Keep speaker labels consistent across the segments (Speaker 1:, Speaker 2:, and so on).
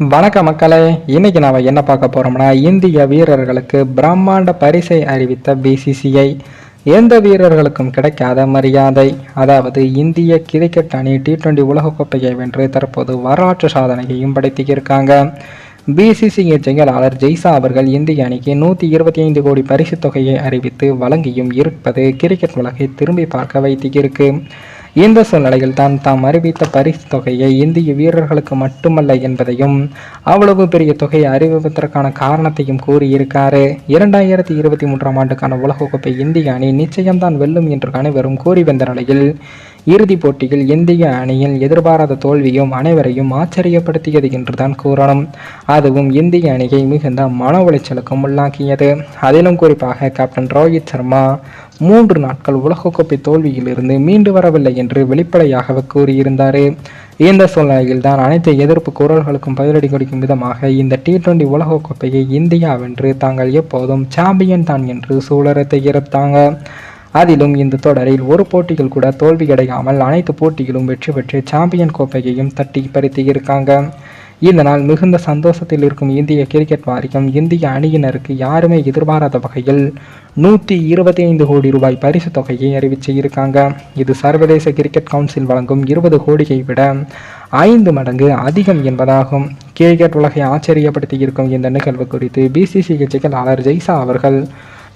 Speaker 1: வணக்க மக்களே. இன்னைக்கு நாம என்ன பார்க்க போறோம்னா இந்திய வீரர்களுக்கு பிரம்மாண்ட பரிசை அறிவித்த பிசிசிஐ எந்த வீரர்களுக்கும் கிடைக்காத மரியாதை. அதாவது இந்திய கிரிக்கெட் அணி டி டுவெண்டி உலகக்கோப்பையை வென்று தற்போது வரலாற்று சாதனையையும் படைத்திருக்காங்க. பிசிசிஐ செயலாளர் ஜெய்சா அவர்கள் இந்திய அணிக்கு நூற்றி இருபத்தி ஐந்து கோடி பரிசுத் தொகையை அறிவித்து வழங்கியும் இருப்பது கிரிக்கெட் உலகை திரும்பி பார்க்க வைத்திருக்கு இந்த சூழ்நிலையில் தான் தாம் அறிவித்த பரிசு தொகையை இந்திய வீரர்களுக்கு மட்டுமல்ல என்பதையும் அவ்வளவு பெரிய தொகையை அறிவிப்பதற்கான காரணத்தையும் கூறியிருக்காரு. இரண்டாயிரத்தி இருபத்தி மூன்றாம் ஆண்டுக்கான உலகக்கோப்பை இந்திய அணி நிச்சயம்தான் வெல்லும் என்று அனைவரும் கூறி வந்த நிலையில் இறுதிப் போட்டியில் இந்திய அணியில் எதிர்பாராத தோல்வியும் அனைவரையும் ஆச்சரியப்படுத்தியது என்றுதான் கூறணும். அதுவும் இந்திய அணியை மிகுந்த மன உளைச்சலுக்கும் உள்ளாக்கியது. அதிலும் குறிப்பாக கேப்டன் ரோஹித் சர்மா மூன்று நாட்கள் உலகக்கோப்பை தோல்வியிலிருந்து மீண்டு வரவில்லை என்று வெளிப்படையாக கூறியிருந்தார். இந்த சூழ்நிலையில் தான் அனைத்து எதிர்ப்பு குரல்களுக்கும் பதிலடி கொடுக்கும் விதமாக இந்த டி டுவெண்டி உலகக்கோப்பையை இந்தியா வென்று தாங்கள் எப்போதும் சாம்பியன் தான் என்று சூழறத்தை இருத்தாங்க அதிலும் இந்த தொடரில் ஒரு போட்டிகள் கூட தோல்வி கிடையாமல் அனைத்து போட்டிகளும் வெற்றி பெற்று சாம்பியன் கோப்பையையும் தட்டி பறித்து இருக்காங்க. இதனால் மிகுந்த சந்தோஷத்தில் இருக்கும் இந்திய கிரிக்கெட் வாரியம் இந்திய அணியினருக்கு யாருமே எதிர்பாராத வகையில் நூற்றி இருபத்தி ஐந்து கோடி ரூபாய் பரிசு தொகையை அறிவிச்சு இருக்காங்க. இது சர்வதேச கிரிக்கெட் கவுன்சில் வழங்கும் இருபது கோடியை விட ஐந்து மடங்கு அதிகம் என்பதாகும். கிரிக்கெட் உலகை ஆச்சரியப்படுத்தி இருக்கும் இந்த நிகழ்வு குறித்து பிசிசி செயலாளர் ஜெய்சா அவர்கள்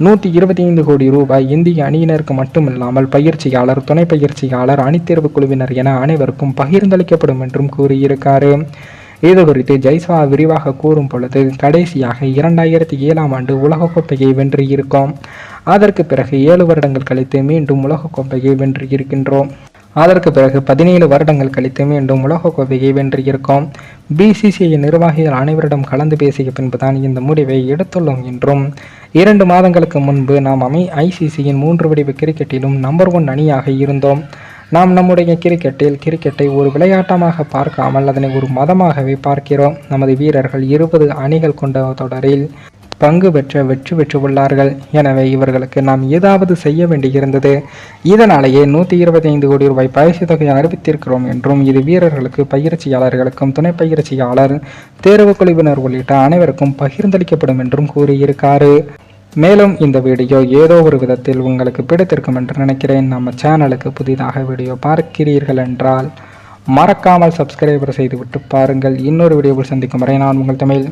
Speaker 1: நூற்றி இருபத்தி ஐந்து கோடி ரூபாய் இந்திய அணியினருக்கு மட்டுமில்லாமல் பயிற்சியாளர் துணை பயிற்சியாளர் அணித்தேர்வு குழுவினர் என அனைவருக்கும் பகிர்ந்தளிக்கப்படும் என்றும் கூறியிருக்காரு. இது குறித்து ஜெய்ஸ்வா விரிவாக கூறும் பொழுது கடைசியாக இரண்டாயிரத்தி ஏழாம் ஆண்டு உலகக்கோப்பையை வென்று இருக்கோம் அதற்கு பிறகு ஏழு வருடங்கள் கழித்து மீண்டும் உலகக்கோப்பையை வென்று இருக்கின்றோம் அதற்கு பிறகு பதினேழு வருடங்கள் கழித்து மீண்டும் உலகக்கோப்பையை வென்று இருக்கோம் பிசிசிஐ நிர்வாகிகள் அனைவரிடம் கலந்து பேசிய பின்புதான் இந்த முடிவை எடுத்துள்ளோம் என்றும் இரண்டு மாதங்களுக்கு முன்பு நாம் அமை ஐசிசியின் மூன்று வடிவு கிரிக்கெட்டிலும் நம்பர் ஒன் அணியாக இருந்தோம். நாம் நம்முடைய கிரிக்கெட்டில் கிரிக்கெட்டை ஒரு விளையாட்டமாக பார்க்காமல் அதனை ஒரு மதமாகவே பார்க்கிறோம். நமது வீரர்கள் இருபது அணிகள் கொண்ட தொடரில் பங்கு பெற்ற வெற்றி பெற்றுள்ளார்கள் எனவே இவர்களுக்கு நாம் ஏதாவது செய்ய வேண்டியிருந்தது. இதனாலேயே நூற்றி இருபத்தி ஐந்து கோடி ரூபாய் பயிற்சி தொகையை அறிவித்திருக்கிறோம் என்றும் இது வீரர்களுக்கு பயிற்சியாளர்களுக்கும் துணை பயிற்சியாளர் தேர்வு குழுவினர் உள்ளிட்ட அனைவருக்கும் பகிர்ந்தளிக்கப்படும் என்றும் கூறியிருக்காரு. மேலும் இந்த வீடியோ ஏதோ ஒரு விதத்தில் உங்களுக்கு பிடித்திருக்கும் என்று நினைக்கிறேன். நம்ம சேனலுக்கு புதிதாக வீடியோ பார்க்கிறீர்கள் என்றால் மறக்காமல் சப்ஸ்கிரைபர் செய்துவிட்டு பாருங்கள். இன்னொரு வீடியோவில் சந்திக்கும் வரை நான் உங்கள் தமிழ்.